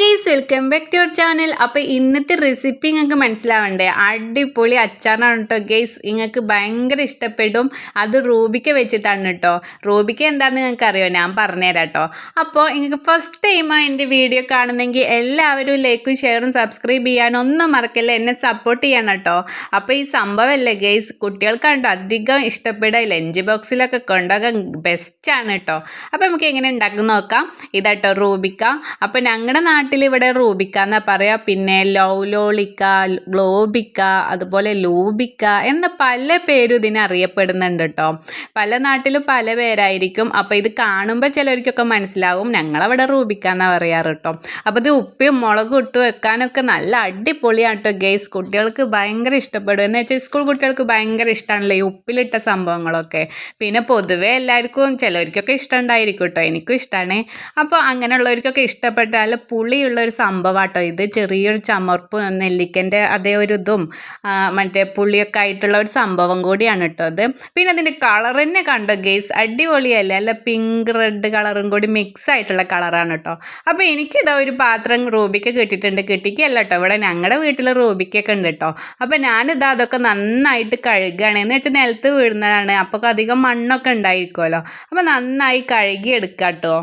Guys welcome back to your channel അപ്പോൾ ഇന്നത്തെ recipe നിങ്ങൾക്ക് മനസ്സിലാവണ്ടേ? അടിപൊളി അച്ചാറാണ് കേട്ടോ ഗെയ്സ് നിങ്ങൾക്ക് ഭയങ്കര ഇഷ്ടപ്പെടും. അത് റൂബിക്ക വെച്ചിട്ടാണ് കേട്ടോ റൂബിക്ക എന്താണെന്ന് നിങ്ങൾക്ക് അറിയോ ഞാൻ പറഞ്ഞുതരാം കേട്ടോ അപ്പോൾ നിങ്ങൾക്ക് ഫസ്റ്റ് ടൈമാണ് എന്റെ വീഡിയോ കാണുന്നെങ്കിൽ എല്ലാവരും ലൈക്കും ഷെയറും സബ്സ്ക്രൈബ് ചെയ്യാൻ ഒന്നും മറക്കല്ല? എന്നെ സപ്പോർട്ട് ചെയ്യണം കേട്ടോ അപ്പോൾ ഈ സംഭവമല്ലേ ഗെയ്സ് കുട്ടികൾക്കാണ് അധികം ഇഷ്ടപ്പെടുക. ലഞ്ച് ബോക്സിലൊക്കെ കൊണ്ടുപോകാൻ ബെസ്റ്റാണ് കേട്ടോ അപ്പോൾ നമുക്ക് എങ്ങനെ ഉണ്ടാക്കുന്ന നോക്കാം? ഇതാട്ടോ റൂബിക്ക. അപ്പോൾ ഞങ്ങളുടെ നാട്ടിൽ ഇവിടെ റൂബിക്ക എന്നാ പറയാ. പിന്നെ ലൗലോളിക്ക ഗ്ലോബിക്ക അതുപോലെ ലൂബിക്ക എന്ന പല പേരും ഇതിനെ അറിയപ്പെടുന്നുണ്ട് കേട്ടോ പല നാട്ടിലും പല പേരായിരിക്കും. അപ്പോൾ ഇത് കാണുമ്പോൾ ചിലർക്കൊക്കെ മനസ്സിലാവും ഞങ്ങളവിടെ റൂബിക്ക എന്നാ പറയാറ് കേട്ടോ അപ്പോൾ ഇത് ഉപ്പും മുളകും ഇട്ട് വെക്കാനൊക്കെ നല്ല അടിപൊളിയാണ് കേട്ടോ ഗെയ്സ്. കുട്ടികൾക്ക് ഭയങ്കര ഇഷ്ടപ്പെടും. എന്ന് വെച്ചാൽ സ്കൂൾ കുട്ടികൾക്ക് ഭയങ്കര ഇഷ്ടമാണല്ലോ ഈ ഉപ്പിലിട്ട സംഭവങ്ങളൊക്കെ. പിന്നെ പൊതുവേ എല്ലാവർക്കും ചിലർക്കൊക്കെ ഇഷ്ടം ഉണ്ടായിരിക്കും കേട്ടോ എനിക്കും ഇഷ്ടമാണ് അപ്പോൾ അങ്ങനെയുള്ളവർക്കൊക്കെ ഇഷ്ടപ്പെട്ടാൽ നല്ല പുളിയുള്ള ഒരു സംഭവമാട്ടോ ഇത്. ചെറിയൊരു ചമർപ്പ് നെല്ലിക്കന്റെ അതേ ഒരു ഇതും മറ്റേ പുളിയൊക്കെ ആയിട്ടുള്ള ഒരു സംഭവം കൂടിയാണ് കേട്ടോ അത് പിന്നെ അതിന്റെ കളർ തന്നെ കണ്ടോ ഗെയ്സ് അടിപൊളിയല്ലേ? അല്ല പിങ്ക് റെഡ് കളറും കൂടി മിക്സ് ആയിട്ടുള്ള കളറാണ് കേട്ടോ അപ്പോൾ എനിക്കിതാ ഒരു പാത്രം റൂബിക്ക് കിട്ടിയിട്ടുണ്ട്. കിട്ടിക്കല്ല കേട്ടോ ഇവിടെ ഞങ്ങളുടെ വീട്ടിൽ റൂബിക്കൊക്കെ ഉണ്ട് കേട്ടോ അപ്പോൾ ഞാനിതാ അതൊക്കെ നന്നായിട്ട് കഴുകുകയാണ് എന്ന് വെച്ചാൽ നിലത്ത് വീഴുന്നതാണ്. അപ്പോൾ അധികം മണ്ണൊക്കെ ഉണ്ടായിരിക്കുമല്ലോ അപ്പോൾ നന്നായി കഴുകി എടുക്കാം കേട്ടോ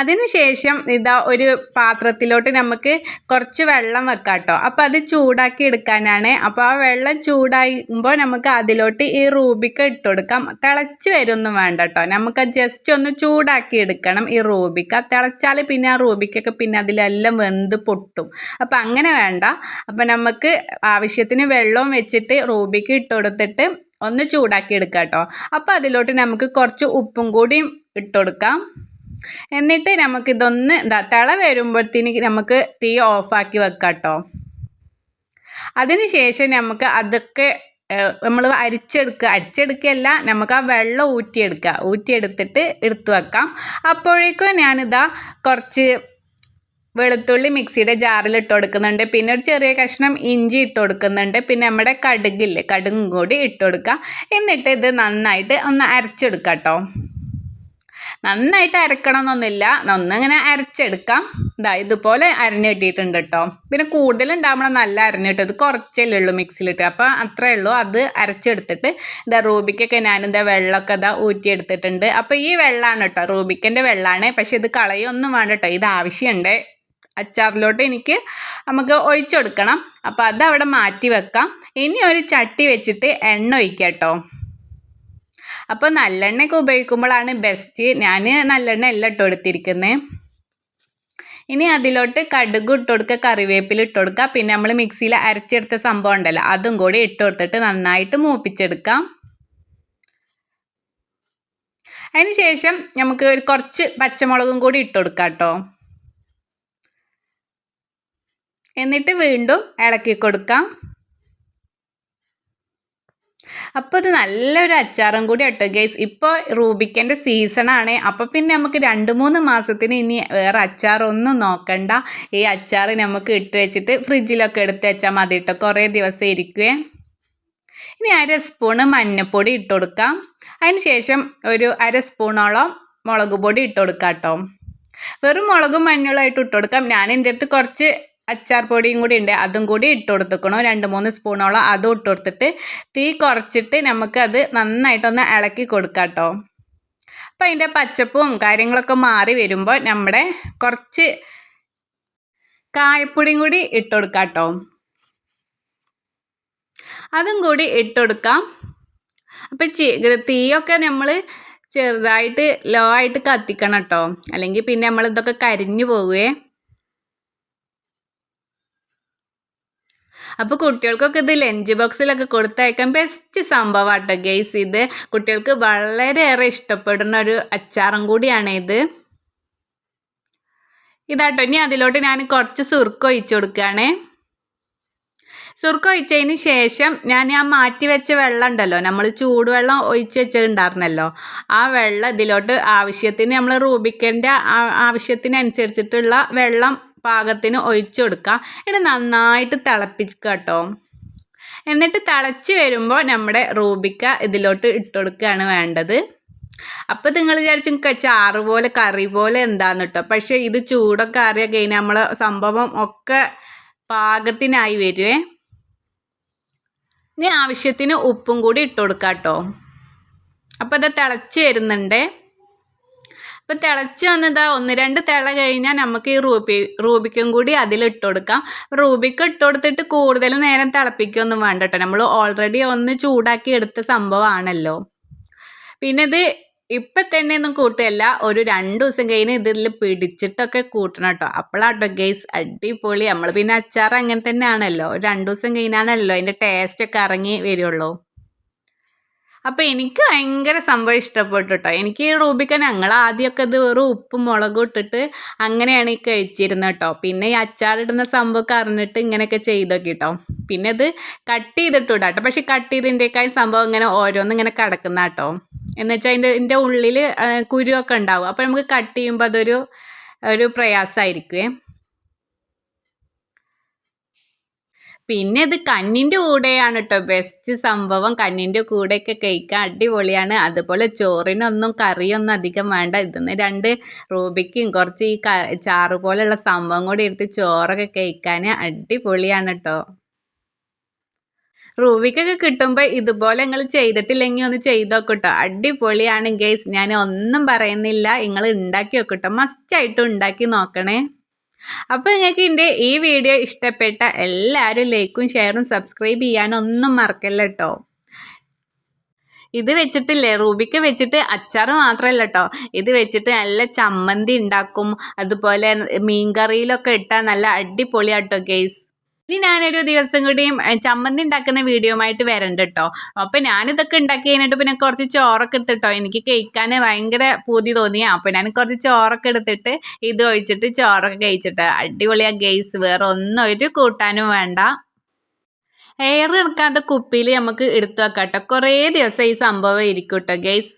അതിനുശേഷം ഇതാ ഒരു പാത്രത്തിലോട്ട് നമുക്ക് കുറച്ച് വെള്ളം വെക്കാം കേട്ടോ അപ്പോൾ അത് ചൂടാക്കി എടുക്കാനാണ്. അപ്പോൾ ആ വെള്ളം ചൂടാകുമ്പോൾ നമുക്ക് അതിലോട്ട് ഈ റൂബിക്ക ഇട്ട് കൊടുക്കാം. തിളച്ച് വരുമൊന്നും വേണ്ട കേട്ടോ നമുക്ക് ജസ്റ്റ് ഒന്ന് ചൂടാക്കി എടുക്കണം ഈ റൂബിക്ക. തിളച്ചാൽ പിന്നെ ആ റൂബിക്കൊക്കെ പിന്നെ അതിലെല്ലാം വെന്ത് പൊട്ടും. അപ്പോൾ അങ്ങനെ വേണ്ട. അപ്പോൾ നമുക്ക് ആവശ്യത്തിന് വെള്ളവും വെച്ചിട്ട് റൂബിക്ക് ഇട്ട് കൊടുത്തിട്ട് ഒന്ന് ചൂടാക്കി എടുക്കാം കേട്ടോ അപ്പോൾ അതിലോട്ട് നമുക്ക് കുറച്ച് ഉപ്പും കൂടി ഇട്ട് കൊടുക്കാം. എന്നിട്ട് നമുക്കിതൊന്ന് എന്താ തിള വരുമ്പോഴത്തേന് നമുക്ക് തീ ഓഫാക്കി വെക്കാം കേട്ടോ അതിനുശേഷം നമുക്ക് അതൊക്കെ നമ്മൾ അരിച്ചെടുക്കുക അരിച്ചെടുക്കുകയല്ല നമുക്ക് ആ വെള്ളം ഊറ്റിയെടുക്കുക ഊറ്റിയെടുത്തിട്ട് എടുത്തു വെക്കാം. അപ്പോഴേക്കും ഞാനിതാ കുറച്ച് വെളുത്തുള്ളി മിക്സിയുടെ ജാറിൽ ഇട്ട് കൊടുക്കുന്നുണ്ട്. പിന്നെ ഒരു ചെറിയ കഷ്ണം ഇഞ്ചി ഇട്ട് കൊടുക്കുന്നുണ്ട്. പിന്നെ നമ്മുടെ കടുകില്ലേ കടുകും കൂടി ഇട്ട് കൊടുക്കുക എന്നിട്ട് ഇത് നന്നായിട്ട് ഒന്ന് അരച്ചെടുക്കാം കേട്ടോ നന്നായിട്ട് അരക്കണമെന്നൊന്നുമില്ല. ഒന്നിങ്ങനെ അരച്ചെടുക്കാം. ഇതാ ഇതുപോലെ അരഞ്ഞ് കിട്ടിയിട്ടുണ്ട് കേട്ടോ പിന്നെ കൂടുതലുണ്ടാകുമ്പോൾ നല്ല അരഞ്ഞിട്ട് ഇത് കുറച്ചല്ലേ ഉള്ളൂ മിക്സിയിലിട്ട് അപ്പോൾ അത്രേ ഉള്ളൂ. അത് അരച്ചെടുത്തിട്ട് ഇതാ റൂബിക്കൊക്കെ ഞാനിതാ വെള്ളമൊക്കെ ഇതാ ഊറ്റിയെടുത്തിട്ടുണ്ട്. അപ്പോൾ ഈ വെള്ളമാണ് കേട്ടോ റൂബിക്കന്റെ വെള്ളമാണ് പക്ഷേ ഇത് കളയൊന്നും വേണ്ട കേട്ടോ ഇത് ആവശ്യമുണ്ട്. അച്ചാറിലോട്ട് എനിക്ക് നമുക്ക് ഒഴിച്ചു കൊടുക്കണം. അപ്പോൾ അതവിടെ മാറ്റി വെക്കാം. ഇനി ഒരു ചട്ടി വെച്ചിട്ട് എണ്ണ ഒഴിക്കാം കേട്ടോ അപ്പോൾ നല്ലെണ്ണയൊക്കെ ഉപയോഗിക്കുമ്പോഴാണ് ബെസ്റ്റ് ഞാൻ നല്ലെണ്ണ എല്ലാം ഇട്ട് കൊടുത്തിരിക്കുന്നത് ഇനി അതിലോട്ട് കടുക് ഇട്ട് കൊടുക്കുക കറിവേപ്പില ഇട്ട് കൊടുക്കുക പിന്നെ നമ്മൾ മിക്സിയിൽ അരച്ചെടുത്ത സംഭവം ഉണ്ടല്ലോ അതും കൂടി ഇട്ട് കൊടുത്തിട്ട് നന്നായിട്ട് മൂപ്പിച്ചെടുക്കാം. ശേഷം നമുക്ക് ഒരു കുറച്ച് പച്ചമുളകും കൂടി ഇട്ട് കൊടുക്കാം കേട്ടോ എന്നിട്ട് വീണ്ടും ഇളക്കി കൊടുക്കാം. അപ്പോൾ ഇത് നല്ലൊരു അച്ചാറും കൂടി കേട്ടോ ഗൈസ് ഇപ്പോൾ റൂബിക്കന്റെ സീസണാണ് അപ്പോൾ പിന്നെ നമുക്ക് രണ്ട് മൂന്ന് മാസത്തിന് ഇനി വേറെ അച്ചാറൊന്നും നോക്കണ്ട. ഈ അച്ചാർ നമുക്ക് ഇട്ട് വെച്ചിട്ട് ഫ്രിഡ്ജിലൊക്കെ എടുത്ത് വെച്ചാൽ മതി കുറേ ദിവസം ഇരിക്കുവേ. ഇനി അര സ്പൂണ് മഞ്ഞൾപ്പൊടി ഇട്ട് കൊടുക്കാം. അതിന് ശേഷം ഒരു അര സ്പൂണോളം മുളക് പൊടി ഇട്ട് കൊടുക്കാം കേട്ടോ. വെറും മുളകും മഞ്ഞളുമായിട്ട് ഇട്ട് കൊടുക്കാം. ഞാൻ എന്റെ അടുത്ത് കുറച്ച് അച്ചാർ പൊടിയും കൂടി ഉണ്ട് അതും കൂടി ഇട്ട് കൊടുത്തേക്കണോ രണ്ട് മൂന്ന് സ്പൂണോളം അതും ഇട്ട് കൊടുത്തിട്ട് തീ കുറച്ചിട്ട് നമുക്കത് നന്നായിട്ടൊന്ന് ഇളക്കി കൊടുക്കാം കേട്ടോ അപ്പോൾ അതിന്റെ പച്ചപ്പും കാര്യങ്ങളൊക്കെ മാറി വരുമ്പോൾ നമ്മുടെ കുറച്ച് കായപ്പൊടിയും കൂടി ഇട്ട് കൊടുക്കാം കേട്ടോ അതും കൂടി ഇട്ട് കൊടുക്കാം. അപ്പം ചീ തീയൊക്കെ നമ്മൾ ചെറുതായിട്ട് ലോ ആയിട്ട് കത്തിക്കണം കേട്ടോ അല്ലെങ്കിൽ പിന്നെ നമ്മൾ ഇതൊക്കെ കരിഞ്ഞു പോകുവേ അപ്പോൾ കുട്ടികൾക്കൊക്കെ ഇത് ലഞ്ച് ബോക്സിലൊക്കെ കൊടുത്തയക്കാൻ ബെസ്റ്റ് സംഭവമാട്ടോ ഗെയ്സ് ഇത്. കുട്ടികൾക്ക് വളരെയേറെ ഇഷ്ടപ്പെടുന്ന ഒരു അച്ചാറും കൂടിയാണ് ഇത്. ഇതാട്ടോ ഇനി അതിലോട്ട് ഞാൻ കുറച്ച് സുർക്ക ഒഴിച്ചു കൊടുക്കുകയാണേ. സുർക്ക ഒഴിച്ചതിന് ശേഷം ഞാൻ ആ മാറ്റി വെച്ച വെള്ളം ഉണ്ടല്ലോ നമ്മൾ ചൂടുവെള്ളം ഒഴിച്ച് വെച്ചിട്ടുണ്ടായിരുന്നല്ലോ ആ വെള്ളം ഇതിലോട്ട് ആവശ്യത്തിന് നമ്മൾ റൂബിക്കന്റെ ആവശ്യത്തിനനുസരിച്ചിട്ടുള്ള വെള്ളം പാകത്തിന് ഒഴിച്ചു കൊടുക്കുക ഇനി നന്നായിട്ട് തിളപ്പിക്കുക കേട്ടോ എന്നിട്ട് തിളച്ച് വരുമ്പോൾ നമ്മുടെ റൂബിക്ക ഇതിലോട്ട് ഇട്ട് കൊടുക്കുകയാണ് വേണ്ടത്. അപ്പോൾ നിങ്ങൾ വിചാരിച്ചു ചാറ് പോലെ കറി പോലെ എന്താന്ന് കേട്ടോ പക്ഷേ ഇത് ചൂടൊക്കെ അറിയാൻ കഴിഞ്ഞാൽ നമ്മൾ സംഭവം ഒക്കെ പാകത്തിനായി വരുവേ. ഇനി ആവശ്യത്തിന് ഉപ്പും കൂടി ഇട്ട് കൊടുക്കാം കേട്ടോ അപ്പോൾ ഇത് തിളച്ച് വരുന്നുണ്ട്. അപ്പോൾ തിളച്ച് വന്നതാ ഒന്ന് രണ്ട് തിള കഴിഞ്ഞാൽ നമുക്ക് ഈ റൂബി റൂബിക്കും കൂടി അതിലിട്ട് കൊടുക്കാം റൂബിക്ക് ഇട്ട് കൊടുത്തിട്ട് കൂടുതൽ നേരം തിളപ്പിക്കൊന്നും വേണ്ട കേട്ടോ നമ്മൾ ഓൾറെഡി ഒന്ന് ചൂടാക്കി എടുത്ത സംഭവമാണല്ലോ പിന്നെ ഇത് ഇപ്പം തന്നെ ഒന്നും കൂട്ടുകയല്ല ഒരു രണ്ട് ദിവസം കഴിഞ്ഞ് ഇതിൽ പിടിച്ചിട്ടൊക്കെ കൂട്ടണം കേട്ടോ. അപ്പോഴാട്ടോ ഗൈസ് അടിപൊളി. നമ്മൾ പിന്നെ അച്ചാർ അങ്ങനെ തന്നെയാണല്ലോ. രണ്ട് ദിവസം കഴിഞ്ഞാണല്ലോ അതിന്റെ ടേസ്റ്റൊക്കെ ഇറങ്ങി വരുള്ളൂ. അപ്പോൾ എനിക്ക് ഭയങ്കര സംഭവം ഇഷ്ടപ്പെട്ടു കേട്ടോ എനിക്ക് റൂബിക്ക ഞങ്ങൾ ആദ്യമൊക്കെ ഇത് വെറും ഉപ്പും മുളകും ഇട്ടിട്ട് അങ്ങനെയാണ് ഈ കഴിച്ചിരുന്നത് കേട്ടോ. പിന്നെ ഈ അച്ചാറിടുന്ന സംഭവമൊക്കെ അറിഞ്ഞിട്ട് ഇങ്ങനെയൊക്കെ ചെയ്തൊക്കെ കേട്ടോ പിന്നെ ഇത് കട്ട് ചെയ്തിട്ടു കേട്ടോ. പക്ഷേ കട്ട് ചെയ്തതിന്റെയൊക്കെ സംഭവം ഇങ്ങനെ ഓരോന്നും ഇങ്ങനെ കിടക്കുന്ന കേട്ടോ. എന്നുവെച്ചാൽ അതിന്റെ ഇതിന്റെ ഉള്ളിൽ കുരുവൊക്കെ ഉണ്ടാവും. അപ്പോൾ നമുക്ക് കട്ട് ചെയ്യുമ്പോൾ അതൊരു ഒരു പ്രയാസമായിരിക്കുമേ പിന്നെ ഇത് കഞ്ഞിന്റെ കൂടെയാണ് കേട്ടോ ബെസ്റ്റ് സംഭവം കഞ്ഞിന്റെ കൂടെയൊക്കെ കഴിക്കാൻ അടിപൊളിയാണ്. അതുപോലെ ചോറിനൊന്നും കറിയൊന്നും അധികം വേണ്ട. ഇതിന്ന് രണ്ട് റൂബിക്കും കുറച്ച് ഈ ചാറ് പോലെയുള്ള സംഭവം കൂടി എടുത്ത് ചോറൊക്കെ കഴിക്കാൻ അടിപൊളിയാണ് കേട്ടോ റൂബിക്കൊക്കെ കിട്ടുമ്പോൾ ഇതുപോലെ നിങ്ങൾ ചെയ്തിട്ടില്ലെങ്കിൽ ഒന്ന് ചെയ്ത് നോക്കട്ടോ അടിപൊളിയാണ് ഗേസ് ഞാൻ ഒന്നും പറയുന്നില്ല. നിങ്ങൾ ഉണ്ടാക്കി നോക്കട്ടോ മസ്റ്റായിട്ടും ഉണ്ടാക്കി നോക്കണേ. അപ്പോൾ നിങ്ങൾക്ക് എന്റെ ഈ വീഡിയോ ഇഷ്ടപ്പെട്ട എല്ലാവരും ലൈക്കും ഷെയറും സബ്സ്ക്രൈബ് ചെയ്യാനൊന്നും മറക്കല്ല കേട്ടോ. ഇത് വെച്ചിട്ടില്ലേ? റൂബിക്ക് വെച്ചിട്ട് അച്ചാർ മാത്രമല്ല കേട്ടോ. ഇത് വെച്ചിട്ട് നല്ല ചമ്മന്തി ഉണ്ടാക്കും. അതുപോലെ മീൻകറിയിലൊക്കെ ഇട്ടാൽ നല്ല അടിപൊളിയാട്ടോ ഗെയ്സ് ഇനി ഞാനൊരു ദിവസം കൂടിയും ചമ്മന്തി ഉണ്ടാക്കുന്ന വീഡിയോ ആയിട്ട് വരണ്ട കേട്ടോ അപ്പം ഞാനിതൊക്കെ ഉണ്ടാക്കി കഴിഞ്ഞിട്ട് പിന്നെ കുറച്ച് ചോറൊക്കെ എടുത്തിട്ടോ. എനിക്ക് കഴിക്കാൻ ഭയങ്കര പൂതി തോന്നിയാ. അപ്പം ഞാൻ കുറച്ച് ചോറൊക്കെ എടുത്തിട്ട് ഇത് ഒഴിച്ചിട്ട് ചോറൊക്കെ കഴിച്ചിട്ട് അടിപൊളിയാ ഗെയ്സ് വേറെ ഒന്നും ഒരു കൂട്ടാനും വേണ്ട. എയർ എടുക്കാത്ത കുപ്പിയിൽ നമുക്ക് എടുത്തു വെക്കാം കേട്ടോ കുറേ ദിവസം ഈ സംഭവം ഇരിക്കും കേട്ടോ ഗെയ്സ്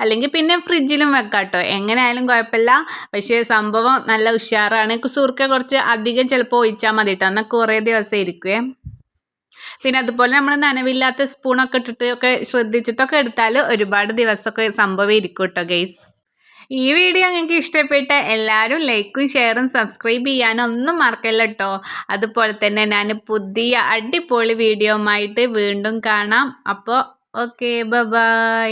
അല്ലെങ്കിൽ പിന്നെ ഫ്രിഡ്ജിലും വെക്കാം കേട്ടോ. എങ്ങനെയായാലും കുഴപ്പമില്ല. പക്ഷേ സംഭവം നല്ല ഉഷാറാണ്. സുർക്ക കുറച്ച് അധികം ചിലപ്പോൾ ഒഴിച്ചാൽ മതി കേട്ടോ. എന്നാൽ കുറേ ദിവസം ഇരിക്കുവേ. പിന്നെ അതുപോലെ നമ്മൾ നനവില്ലാത്ത സ്പൂണൊക്കെ ഇട്ടിട്ട് ഒക്കെ ശ്രദ്ധിച്ചിട്ടൊക്കെ എടുത്താൽ ഒരുപാട് ദിവസമൊക്കെ സംഭവം ഇരിക്കും കേട്ടോ ഗെയ്സ് ഈ വീഡിയോ നിങ്ങൾക്ക് ഇഷ്ടപ്പെട്ട എല്ലാവരും ലൈക്കും ഷെയറും സബ്സ്ക്രൈബ് ചെയ്യാനും ഒന്നും മറക്കല്ല കേട്ടോ. അതുപോലെ തന്നെ ഞാൻ പുതിയ അടിപൊളി വീഡിയോ വീണ്ടും കാണാം. അപ്പോൾ ഓക്കെ ബൈ